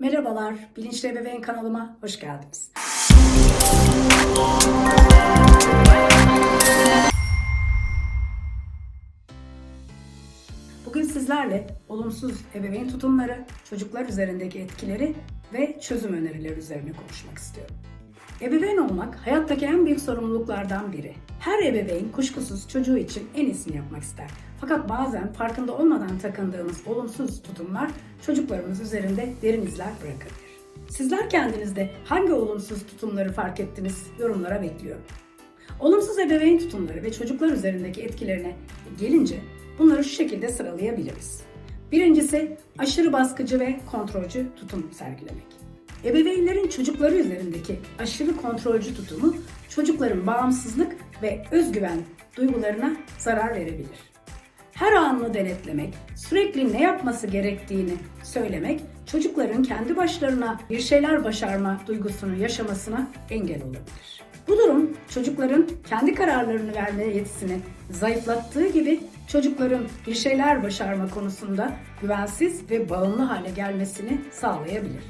Merhabalar, Bilinçli Ebeveyn kanalıma hoş geldiniz. Bugün sizlerle olumsuz ebeveyn tutumları, çocuklar üzerindeki etkileri ve çözüm önerileri üzerine konuşmak istiyorum. Ebeveyn olmak hayattaki en büyük sorumluluklardan biri. Her ebeveyn kuşkusuz çocuğu için en iyisini yapmak ister. Fakat bazen farkında olmadan takındığımız olumsuz tutumlar çocuklarımız üzerinde derin izler bırakabilir. Sizler kendinizde hangi olumsuz tutumları fark ettiniz yorumlara bekliyorum. Olumsuz ebeveyn tutumları ve çocuklar üzerindeki etkilerine gelince bunları şu şekilde sıralayabiliriz. Birincisi aşırı baskıcı ve kontrolcü tutum sergilemek. Ebeveynlerin çocukları üzerindeki aşırı kontrolcü tutumu çocukların bağımsızlık ve özgüven duygularına zarar verebilir. Her anını denetlemek, sürekli ne yapması gerektiğini söylemek, çocukların kendi başlarına bir şeyler başarma duygusunu yaşamasına engel olabilir. Bu durum çocukların kendi kararlarını verme yetisini zayıflattığı gibi çocukların bir şeyler başarma konusunda güvensiz ve bağımlı hale gelmesini sağlayabilir.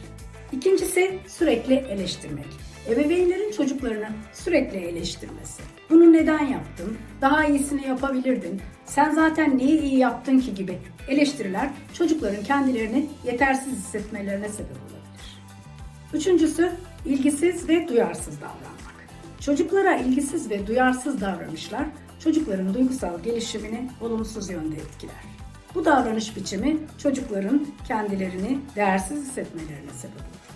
İkincisi sürekli eleştirmek. Ebeveynlerin çocuklarını sürekli eleştirmesi. Bunu neden yaptın? Daha iyisini yapabilirdin. Sen zaten neyi iyi yaptın ki gibi eleştiriler çocukların kendilerini yetersiz hissetmelerine sebep olabilir. Üçüncüsü ilgisiz ve duyarsız davranmak. Çocuklara ilgisiz ve duyarsız davranışlar çocukların duygusal gelişimini olumsuz yönde etkiler. Bu davranış biçimi çocukların kendilerini değersiz hissetmelerine sebep olur.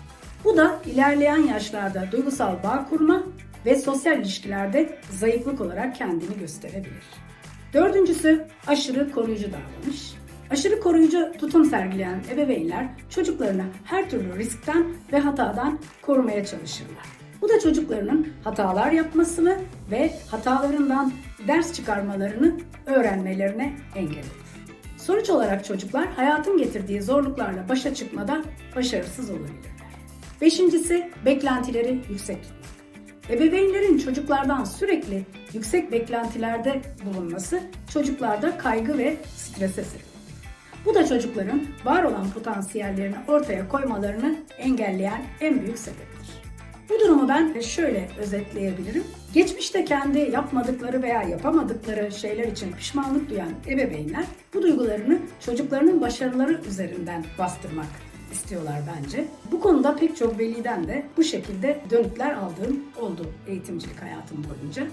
Bu da ilerleyen yaşlarda duygusal bağ kurma ve sosyal ilişkilerde zayıflık olarak kendini gösterebilir. Dördüncüsü aşırı koruyucu davranış. Aşırı koruyucu tutum sergileyen ebeveynler çocuklarını her türlü riskten ve hatadan korumaya çalışırlar. Bu da çocuklarının hatalar yapmasını ve hatalarından ders çıkarmalarını öğrenmelerine engel olur. Sonuç olarak çocuklar hayatın getirdiği zorluklarla başa çıkmada başarısız olabilirler. Beşincisi beklentileri yüksek. Ebeveynlerin çocuklardan sürekli yüksek beklentilerde bulunması çocuklarda kaygı ve strese sebep. Bu da çocukların var olan potansiyellerini ortaya koymalarını engelleyen en büyük sebeptir. Bu durumu ben şöyle özetleyebilirim. Geçmişte kendi yapmadıkları veya yapamadıkları şeyler için pişmanlık duyan ebeveynler bu duygularını çocuklarının başarıları üzerinden bastırmak istiyorlar bence. Bu konuda pek çok veliden de bu şekilde dönütler aldığım oldu eğitimcilik hayatım boyunca.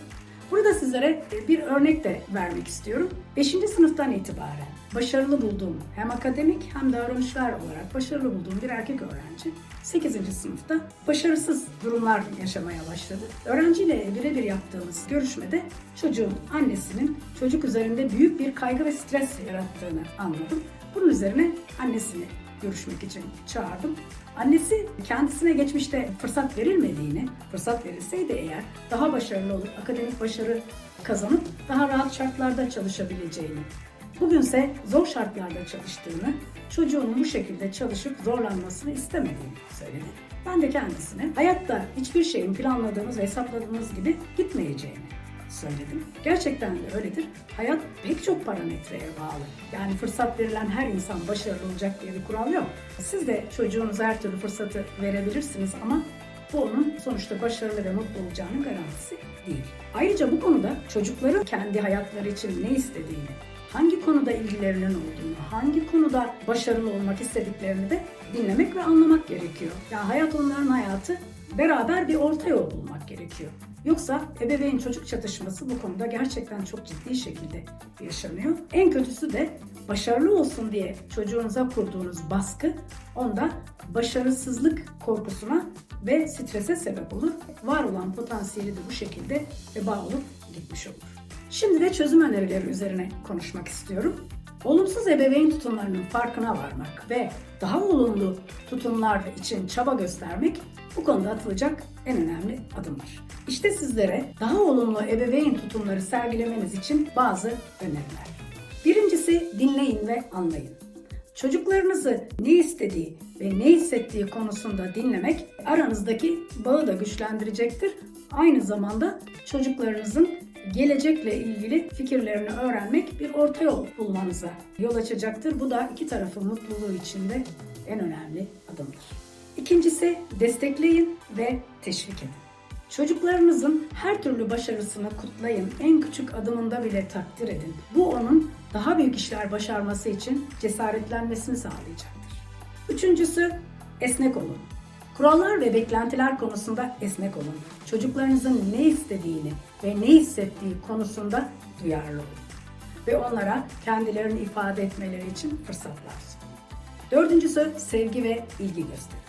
Burada sizlere bir örnek de vermek istiyorum. 5. sınıftan itibaren başarılı bulduğum hem akademik hem davranışlar olarak başarılı bulduğum bir erkek öğrenci 8. sınıfta başarısız durumlar yaşamaya başladı. Öğrenciyle birebir yaptığımız görüşmede çocuğun annesinin çocuk üzerinde büyük bir kaygı ve stres yarattığını anladım. Bunun üzerine annesini görüşmek için çağırdım. Annesi kendisine geçmişte fırsat verilmediğini, fırsat verilseydi eğer daha başarılı olur, akademik başarı kazanıp daha rahat şartlarda çalışabileceğini, bugünse zor şartlarda çalıştığını, çocuğunun bu şekilde çalışıp zorlanmasını istemediğini söyledi. Ben de kendisine hayatta hiçbir şeyin planladığınız ve hesapladığınız gibi gitmeyeceğini söyledim. Gerçekten de öyledir. Hayat pek çok parametreye bağlı. Yani fırsat verilen her insan başarılı olacak diye bir kural yok. Siz de çocuğunuza her türlü fırsatı verebilirsiniz ama bu onun sonuçta başarılı ve mutlu olacağının garantisi değil. Ayrıca bu konuda çocukların kendi hayatları için ne istediğini, hangi konuda ilgilerinin olduğunu, hangi konuda başarılı olmak istediklerini de dinlemek ve anlamak gerekiyor. Yani hayat onların hayatı, beraber bir orta yol bulmak gerekiyor. Yoksa ebeveyn çocuk çatışması bu konuda gerçekten çok ciddi şekilde yaşanıyor. En kötüsü de başarılı olsun diye çocuğunuza kurduğunuz baskı onda başarısızlık korkusuna ve strese sebep olur. Var olan potansiyeli de bu şekilde veba olup gitmiş olur. Şimdi de çözüm önerileri üzerine konuşmak istiyorum. Olumsuz ebeveyn tutumlarının farkına varmak ve daha olumlu tutumlar için çaba göstermek bu konuda atılacak en önemli adımlar. İşte sizlere daha olumlu ebeveyn tutumları sergilemeniz için bazı öneriler. Birincisi dinleyin ve anlayın. Çocuklarınızı ne istediği ve ne hissettiği konusunda dinlemek aranızdaki bağı da güçlendirecektir. Aynı zamanda çocuklarınızın gelecekle ilgili fikirlerini öğrenmek bir orta yol bulmanıza yol açacaktır. Bu da iki tarafın mutluluğu için de en önemli adımdır. İkincisi destekleyin ve teşvik edin. Çocuklarınızın her türlü başarısını kutlayın, en küçük adımında bile takdir edin. Bu onun daha büyük işler başarması için cesaretlenmesini sağlayacaktır. Üçüncüsü esnek olun. Kurallar ve beklentiler konusunda esnek olun. Çocuklarınızın ne istediğini ve ne hissettiği konusunda duyarlı olun. Ve onlara kendilerini ifade etmeleri için fırsatlar sunun. Dördüncüsü sevgi ve ilgi gösterin.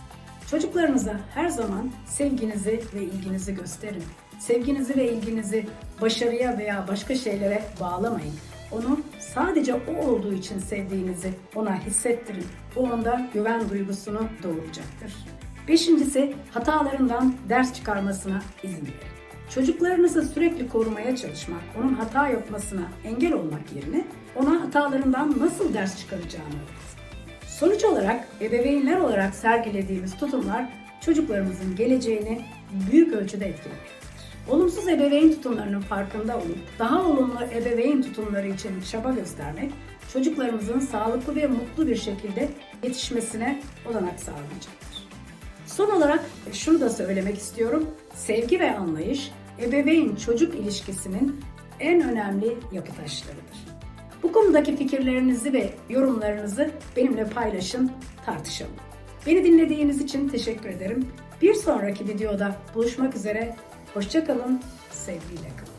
Çocuklarınıza her zaman sevginizi ve ilginizi gösterin. Sevginizi ve ilginizi başarıya veya başka şeylere bağlamayın. Onu sadece o olduğu için sevdiğinizi ona hissettirin. Bu onda güven duygusunu doğuracaktır. Beşincisi hatalarından ders çıkarmasına izin verin. Çocuklarınızı sürekli korumaya çalışmak, onun hata yapmasına engel olmak yerine ona hatalarından nasıl ders çıkaracağını öğretin. Sonuç olarak ebeveynler olarak sergilediğimiz tutumlar çocuklarımızın geleceğini büyük ölçüde etkilemektedir. Olumsuz ebeveyn tutumlarının farkında olup daha olumlu ebeveyn tutumları için çaba göstermek çocuklarımızın sağlıklı ve mutlu bir şekilde yetişmesine olanak sağlayacaktır. Son olarak şunu da söylemek istiyorum. Sevgi ve anlayış ebeveyn çocuk ilişkisinin en önemli yapı taşlarıdır. Bu konudaki fikirlerinizi ve yorumlarınızı benimle paylaşın, tartışalım. Beni dinlediğiniz için teşekkür ederim. Bir sonraki videoda buluşmak üzere. Hoşçakalın, sevgiyle kalın.